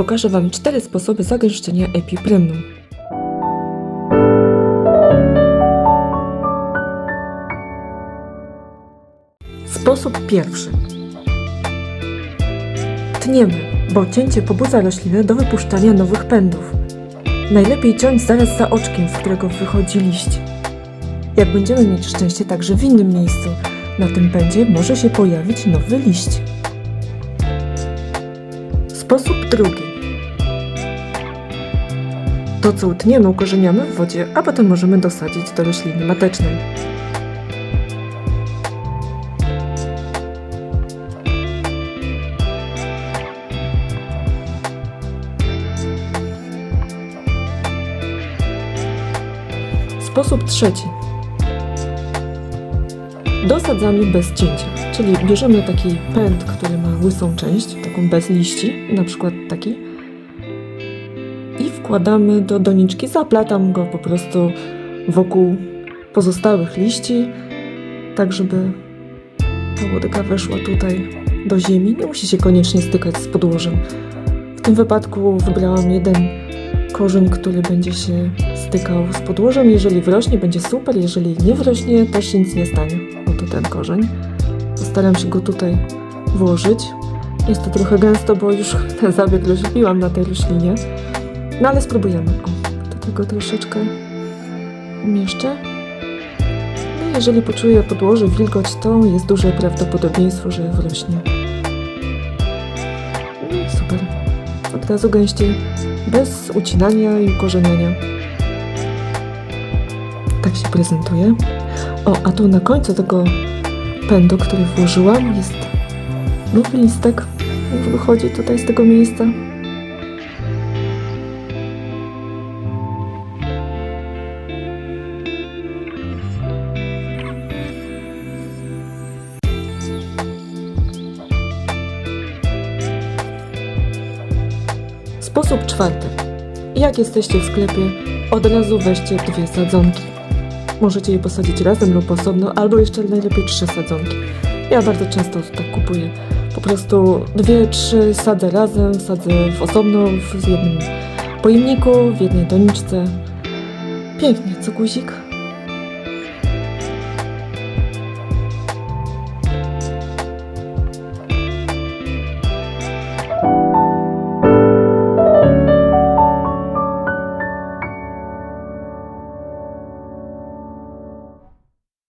pokażę Wam cztery sposoby zagęszczenia epipremnum. Sposób pierwszy. Tniemy, bo cięcie pobudza roślinę do wypuszczania nowych pędów. Najlepiej ciąć zaraz za oczkiem, z którego wychodzi liść. Jak będziemy mieć szczęście także w innym miejscu, na tym pędzie może się pojawić nowy liść. Sposób drugi. To, co utniemy, ukorzeniamy w wodzie, a potem możemy dosadzić do rośliny matecznej. Sposób trzeci. Dosadzamy bez cięcia, czyli bierzemy taki pęd, który ma łysą część, taką bez liści, na przykład taki, wkładamy do doniczki. Zaplatam go po prostu wokół pozostałych liści, tak żeby ta łodyga weszła tutaj do ziemi. Nie musi się koniecznie stykać z podłożem. W tym wypadku wybrałam jeden korzeń, który będzie się stykał z podłożem. Jeżeli wrośnie, będzie super. Jeżeli nie wrośnie, też się nic nie stanie. Oto ten korzeń. Postaram się go tutaj włożyć. Jest to trochę gęsto, bo już ten zabieg rozbiłam na tej roślinie. No ale spróbujemy. O, do tego troszeczkę umieszczę. No jeżeli poczuję podłoże wilgoć, to jest duże prawdopodobieństwo, że wrośnie. No super. Od razu gęściej, bez ucinania i ukorzeniania. Tak się prezentuje. O, a tu na końcu tego pędu, który włożyłam, jest nowy listek. Wychodzi tutaj z tego miejsca. Sposób czwarty. Jak jesteście w sklepie, od razu weźcie dwie sadzonki. Możecie je posadzić razem lub osobno, albo jeszcze najlepiej trzy sadzonki. Ja bardzo często tak kupuję. Po prostu dwie, trzy sadzę razem, sadzę w osobno, w jednym pojemniku, w jednej doniczce. Pięknie, co guzik?